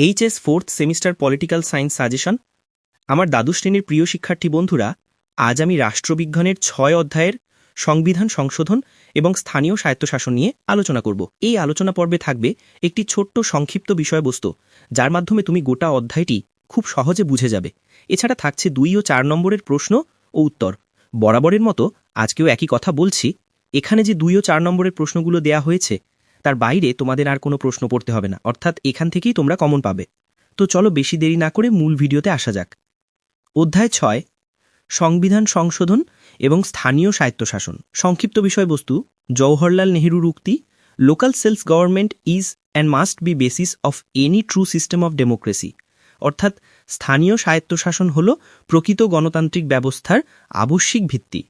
HS fourth semester political science suggestion আমার দ্বাদশ শ্রেণির প্রিয় শিক্ষার্থী বন্ধুরা, আজ আমি রাষ্ট্রবিজ্ঞানের ছয় অধ্যায়ের সংবিধান সংশোধন এবং স্থানীয় স্বায়ত্তশাসন নিয়ে আলোচনা করব। এই আলোচনা পর্বে থাকবে একটি ছোট্ট সংক্ষিপ্ত বিষয়বস্তু, যার মাধ্যমে তুমি গোটা অধ্যায়টি খুব সহজে বুঝে যাবে। এছাড়া থাকছে দুই ও চার নম্বরের প্রশ্ন ও উত্তর। বরাবরের মতো আজকেও একই কথা বলছি। এখানে যে দুই ও চার নম্বরের প্রশ্নগুলো দেয়া হয়েছে তার বাইরে তোমাদের আর কোনো প্রশ্ন পড়তে হবে না। অর্থাৎ এখান থেকেই তোমরা কমন পাবে। তো চলো বেশি দেরি না করে মূল ভিডিওতে আসা যাক। অধ্যায় ছয়, সংবিধান সংশোধন এবং স্থানীয় স্বায়ত্তশাসন। সংক্ষিপ্ত বিষয়বস্তু, জওহরলাল নেহরুর উক্তি local self government is and must be basis of any true system of democracy অর্থাৎ স্থানীয় স্বায়ত্তশাসন হল প্রকৃত গণতান্ত্রিক ব্যবস্থার আবশ্যিক ভিত্তি।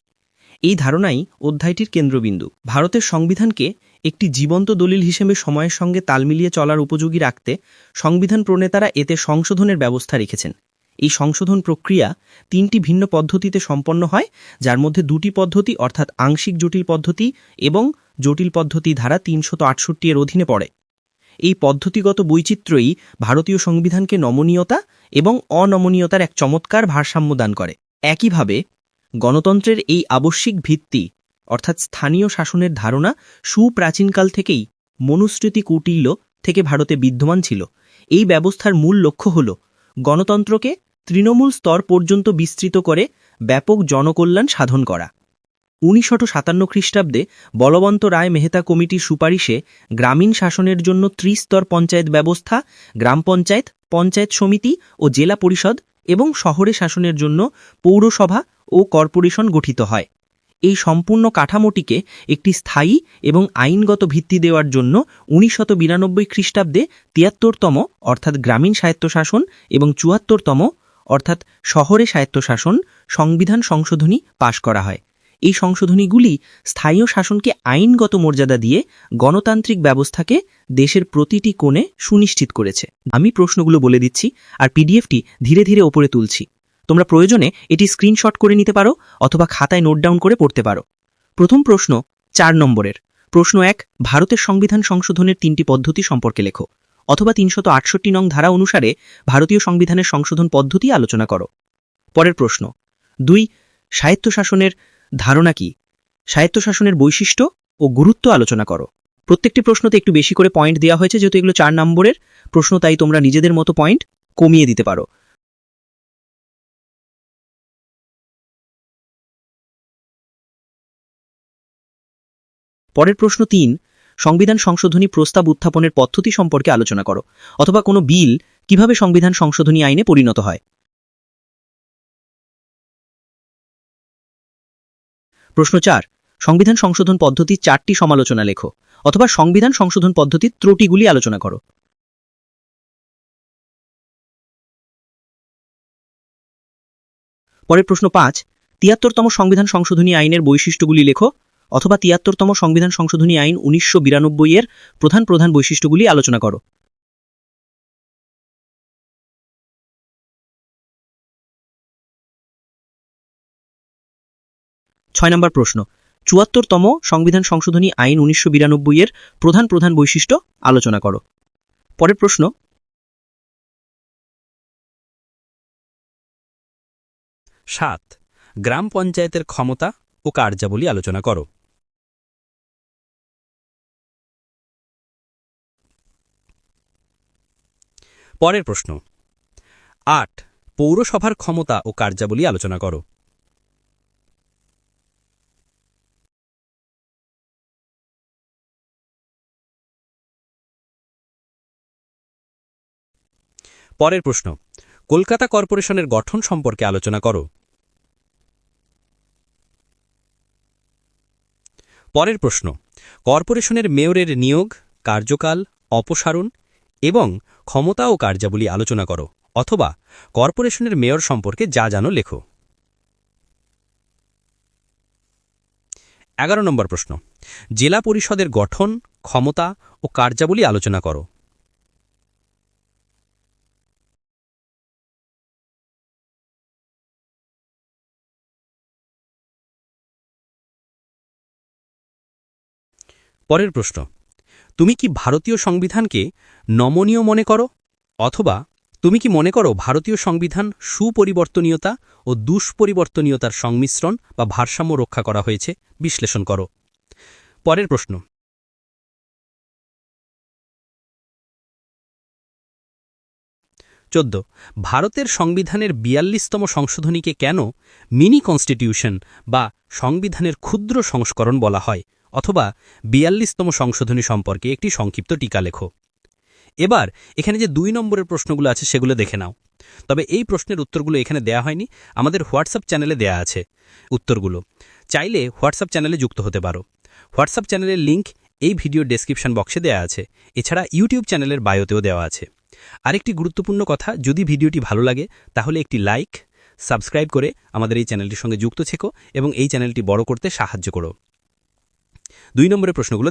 এই ধারণাই অধ্যায়টির কেন্দ্রবিন্দু। ভারতের সংবিধানকে একটি জীবন্ত দলিল হিসেবে সময়ের সঙ্গে তাল মিলিয়ে চলার উপযোগী রাখতে সংবিধান প্রণেতারা এতে সংশোধনের ব্যবস্থা রেখেছেন। এই সংশোধন প্রক্রিয়া তিনটি ভিন্ন পদ্ধতিতে সম্পন্ন হয়, যার মধ্যে দুটি পদ্ধতি, অর্থাৎ আংশিক জটিল পদ্ধতি এবং জটিল পদ্ধতি ধারা তিনশত আটষট্টি এর অধীনে পড়ে। এই পদ্ধতিগত বৈচিত্র্যই ভারতীয় সংবিধানকে নমনীয়তা এবং অনমনীয়তার এক চমৎকার ভারসাম্য দান করে। একইভাবে গণতন্ত্রের এই আবশ্যিক ভিত্তি অর্থাৎ স্থানীয় শাসনের ধারণা সুপ্রাচীনকাল থেকেই মনুস্মৃতি কৌটিল্য থেকে ভারতে বিদ্যমান ছিল। এই ব্যবস্থার মূল লক্ষ্য হল গণতন্ত্রকে তৃণমূল স্তর পর্যন্ত বিস্তৃত করে ব্যাপক জনকল্যাণ সাধন করা। উনিশশো সাতান্ন খ্রিস্টাব্দে বলবন্ত রায় মেহতা কমিটির সুপারিশে গ্রামীণ শাসনের জন্য ত্রিস্তর পঞ্চায়েত ব্যবস্থা, গ্রাম পঞ্চায়েত পঞ্চায়েত সমিতি ও জেলা পরিষদ এবং শহরে শাসনের জন্য পৌরসভা ও কর্পোরেশন গঠিত হয়। এই সম্পূর্ণ কাঠামোটিকে একটি স্থায়ী এবং আইনগত ভিত্তি দেওয়ার জন্য উনিশশত বিরানব্বই খ্রিস্টাব্দে তিয়াত্তরতম, অর্থাৎ গ্রামীণ স্বায়ত্তশাসন এবং চুয়াত্তরতম, অর্থাৎ শহরে স্বায়ত্তশাসন সংবিধান সংশোধনী পাশ করা হয়। এই সংশোধনীগুলি স্থানীয় শাসনকে আইনগত মর্যাদা দিয়ে গণতান্ত্রিক ব্যবস্থাকে দেশের প্রতিটি কোণে সুনিশ্চিত করেছে। আমি প্রশ্নগুলো বলে দিচ্ছি আর পিডিএফটি ধীরে ধীরে ওপরে তুলছি। তোমরা প্রয়োজনে এটি স্ক্রিনশট করে নিতে পারো অথবা খাতায় নোট ডাউন করে পড়তে পারো। প্রথম প্রশ্ন চার নম্বরের। প্রশ্ন এক, ভারতের সংবিধান সংশোধনের তিনটি পদ্ধতি সম্পর্কে লেখো অথবা তিনশত আটষট্টি নং ধারা অনুসারে ভারতীয় সংবিধানের সংশোধন পদ্ধতি আলোচনা করো। পরের প্রশ্ন, দুই, স্বায়ত্তশাসনের ধারণা কি? স্বায়ত্তশাসনের বৈশিষ্ট্য ও গুরুত্ব আলোচনা করো। প্রত্যেকটি প্রশ্নতে একটু বেশি করে পয়েন্ট দেওয়া হয়েছে যেহেতু এগুলো চার নম্বরের, প্রশ্ন তাই তোমরা নিজেদের মতো পয়েন্ট কমিয়ে দিতে পারো। পরের প্রশ্ন তিন, সংবিধান সংশোধনী প্রস্তাব উত্থাপনের পদ্ধতি সম্পর্কে আলোচনা করো, অথবা কোনো বিল কীভাবে সংবিধান সংশোধনী আইনে পরিণত হয়? প্রশ্ন চার, সংবিধান সংশোধন পদ্ধতির চারটি সমালোচনা লেখো, অথবা সংবিধান সংশোধন পদ্ধতির ত্রুটিগুলি আলোচনা করো। পরের প্রশ্ন পাঁচ, তিয়াত্তরতম সংবিধান সংশোধনী আইনের বৈশিষ্ট্যগুলি লেখো অথবা তিয়াত্তরতম সংবিধান সংশোধনী আইন উনিশশো বিরানব্বই এর প্রধান প্রধান বৈশিষ্ট্যগুলি আলোচনা করো। ছয় নম্বর প্রশ্ন। চুয়াত্তরতম সংবিধান সংশোধনী আইন উনিশশো বিরানব্বই এর প্রধান প্রধান বৈশিষ্ট্য আলোচনা করো। পরের প্রশ্ন। সাত। গ্রাম পঞ্চায়েতের ক্ষমতা ও কার্যাবলী আলোচনা করো। পরের প্রশ্ন। আট, পৌরসভার ক্ষমতা ও কার্যাবলী আলোচনা করো। পরের প্রশ্ন, কলকাতা কর্পোরেশনের গঠন সম্পর্কে আলোচনা করো। পরের প্রশ্ন, কর্পোরেশনের মেয়রের নিয়োগ, কার্যকাল, অপসারণ এবং ক্ষমতা ও কার্যাবলী আলোচনা করো, অথবা কর্পোরেশনের মেয়র সম্পর্কে যা জানো লেখো। এগারো নম্বর প্রশ্ন। জেলা পরিষদের গঠন, ক্ষমতা ও কার্যাবলী আলোচনা করো। পরের প্রশ্ন। তুমি কি ভারতীয় সংবিধানকে নমনীয় মনে করো? অথবা তুমি কি মনে করো ভারতীয় সংবিধান সুপরিবর্তনীয়তা ও দুষ্পরিবর্তনীয়তার সংমিশ্রণ বা ভারসাম্য রক্ষা করা হয়েছে? বিশ্লেষণ করো। পরের প্রশ্ন। চোদ্দ। ভারতের সংবিধানের বিয়াল্লিশতম সংশোধনীকে কেন মিনি কনস্টিটিউশন বা সংবিধানের ক্ষুদ্র সংস্করণ বলা হয়? অথবা বিয়াল্লিশতম সংশোধনী সম্পর্কে একটি সংক্ষিপ্ত টিকা লেখো। এবার, এখানে যে দুই নম্বরের প্রশ্নগুলো আছে সেগুলো দেখে নাও। তবে এই প্রশ্নের উত্তরগুলো এখানে দেয়া হয়নি, আমাদের হোয়াটসঅ্যাপ চ্যানেলে দেয়া আছে উত্তরগুলো। চাইলে হোয়াটসঅ্যাপ চ্যানেলে যুক্ত হতে পারো। হোয়াটসঅ্যাপ চ্যানেলের লিঙ্ক এই ভিডিও ডেসক্রিপশন বক্সে দেওয়া আছে, এছাড়া ইউটিউব চ্যানেলের বায়োতেও দেওয়া আছে। আরেকটি গুরুত্বপূর্ণ কথা, যদি ভিডিওটি ভালো লাগে, তাহলে একটি লাইক, সাবস্ক্রাইব করে আমাদের এই চ্যানেলটির সঙ্গে যুক্ত থেকো এবং এই চ্যানেলটি বড় করতে সাহায্য করো। দুই নম্বরের প্রশ্নগুলো